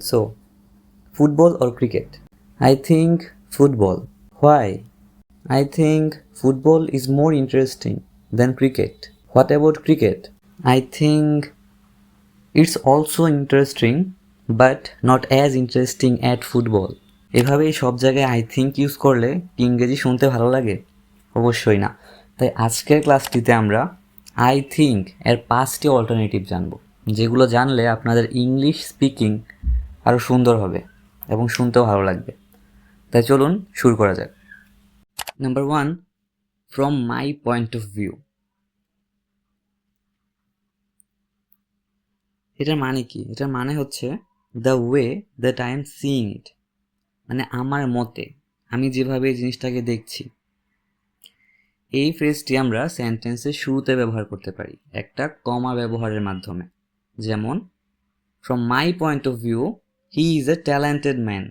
So, football or cricket? I think football. Why? I think football is more interesting than cricket. What about cricket? I think it's also interesting but not as interesting at football. এভাবেই সব জায়গায় I think use করলে কি ইংরেজি শুনতে ভালো লাগে অবশ্যই না তাই আজকের ক্লাসটিতে আমরা আই থিঙ্ক এর পাঁচটি অল্টারনেটিভ জানব যেগুলো জানলে আপনাদের ইংলিশ স্পিকিং আরও সুন্দর হবে এবং শুনতেও ভালো লাগবে। তাই চলুন শুরু করা যাক। Number one from my point of view এটার মানে কি? এটার মানে হচ্ছে the way that I am seeing it মানে আমার মতে, আমি যেভাবে এই জিনিসটাকে দেখছি। এই ফ্রেজটি আমরা সেন্টেন্সের শুরুতে ব্যবহার করতে পারি। একটা কমা ব্যবহারের মাধ্যমে। যেমন from my point of view he is a talented man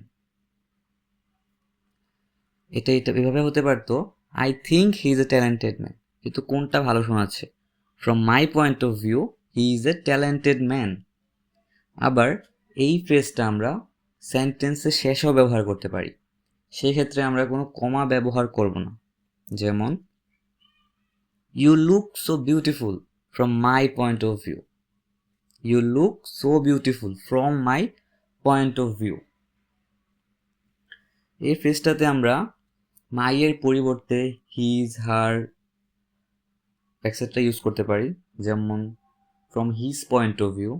এটা এটা এভাবে হতে পারতো। I think he is a talented man কিন্তু কোনটা ভালো শোনাচ্ছে? From my point of view he is a talented man আবার এই ফ্রেজটা আমরা সেন্টেন্সের শেষেও ব্যবহার করতে পারি। সেক্ষেত্রে আমরা কোনো কমা ব্যবহার করব না। যেমন you look so beautiful from my point of view you look so beautiful from my point of view এই ফ্রেজটাতে আমরা মাইয়ের পরিবর্তে হিজ হার এক্সেট্রা ইউজ করতে পারি। যেমন from his point of view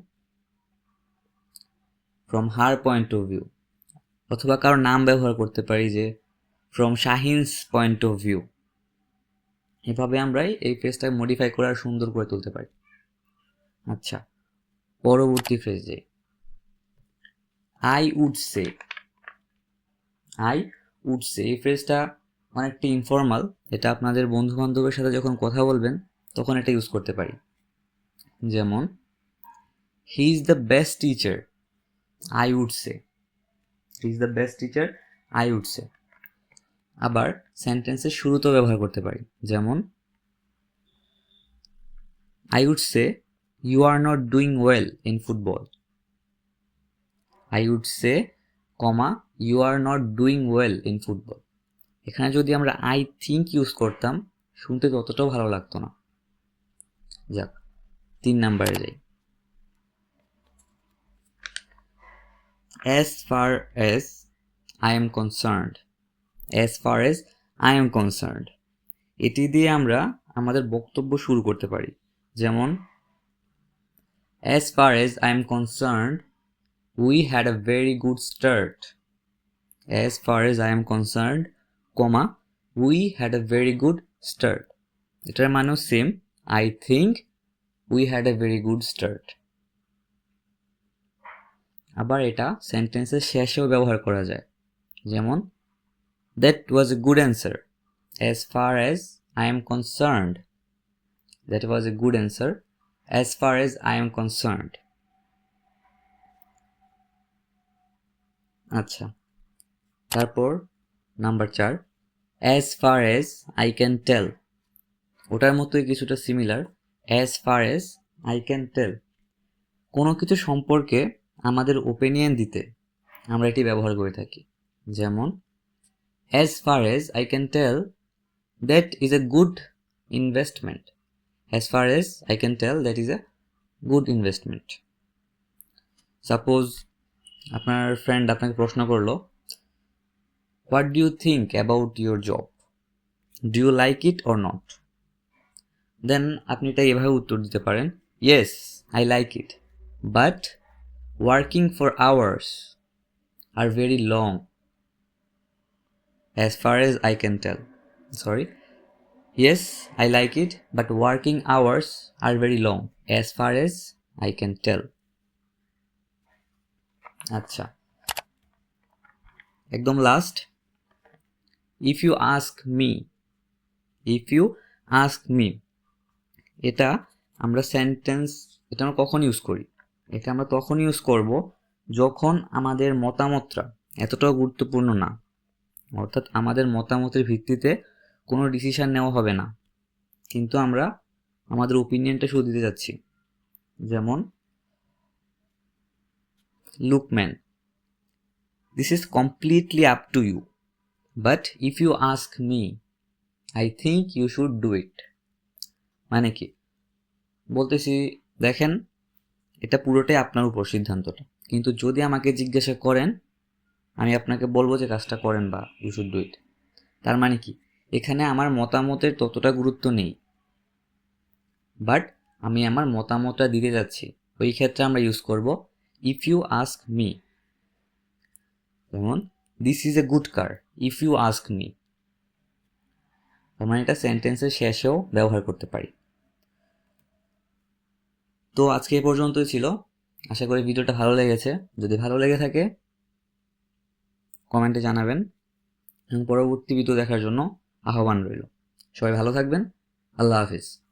from her point of view অথবা কারও নাম ব্যবহার করতে পারি যে from Shahin's point of view এভাবে আমরা এই ফ্রেজটাকে মডিফাই করে আর সুন্দর করে তুলতে পারি। আচ্ছা পরবর্তী ফ্রেজে I would say I would say এই ফ্রেজটা অনেকটা ইনফর্মাল এটা আপনাদের বন্ধু বান্ধবের সাথে যখন কথা বলবেন, তখন এটা ইউজ করতে পারি। যেমন he is the best teacher I would say he is the best teacher I would say আবার সেন্টেন্সের শুরুতেও ব্যবহার করতে পারি। যেমন I would say you are not doing well in football I would say comma you are not doing well in football এখানে যদি আমরা আই থিঙ্ক ইউজ করতাম, শুনতে ততটাও ভালো লাগতো না। যাক, তিন নাম্বারে যাই। As far as I am concerned, as far as I am concerned, এটি দিয়ে আমরা আমাদের বক্তব্য শুরু করতে পারি। যেমন, as far as I am concerned we had a very good start. As far as I am concerned, comma, we had a very good start. এটার মানেও same I think we had a very good start. আবার এটা সেন্টেন্সের শেষেও ব্যবহার করা যায়। যেমন that was a good answer as far as I am concerned that was a good answer as far as I am concerned আচ্ছা। তারপর নাম্বার চার। As far as I can tell ওটার মতোই কিছুটা similar as far as I can tell কোনো কিছু সম্পর্কে আমাদের ওপিনিয়ন দিতে আমরা এটি ব্যবহার করে থাকি। যেমন as far as I can tell that is a good investment as far as I can tell that is a good investment suppose আপনার ফ্রেন্ড আপনাকে প্রশ্ন করল what do you think about your job do you like it or not then আপনি এটা এভাবে উত্তর দিতে পারেন yes I like it but working for hours are very long as far as I can tell sorry yes I like it but working hours are very long as far as I can tell আচ্ছা। একদম last if you ask me if you ask me এটা আমরা sentence এটা আমরা কখন use করি? এটা আমরা তখন ইউজ করব যখন আমাদের মতামতটা এতটাও গুরুত্বপূর্ণ না। অর্থাৎ আমাদের মতামতের ভিত্তিতে কোনো ডিসিশান নেওয়া হবে না। কিন্তু আমরা আমাদের ওপিনিয়নটা শুধু দিতে যাচ্ছি। যেমন look man this is completely up to you but if you ask me I think you should do it মানে কি? বলতেছি, দেখেন, এটা পুরোটাই আপনার উপর সিদ্ধান্তটা। কিন্তু যদি আমাকে জিজ্ঞাসা করেন, আমি আপনাকে বলব যে কাজটা করেন বা ইউ শুড ডু ইট তার মানে কি? এখানে আমার মতামতের ততটা গুরুত্ব নেই। বাট আমি আমার মতামতটা দিতে যাচ্ছি। ওই ক্ষেত্রে আমরা ইউজ করব ইফ ইউ আস্ক মি যেমন this is a good car if you ask me মানে এটা সেন্টেন্সের শেষেও ব্যবহার করতে পারি। তো আজকে এ পর্যন্তই ছিল। আশা করি ভিডিওটা ভালো লেগেছে। যদি ভালো লেগে থাকে কমেন্টে জানাবেন। এবং পরবর্তী ভিডিও দেখার জন্য আহ্বান রইল। সবাই ভালো থাকবেন। আল্লাহ হাফিজ।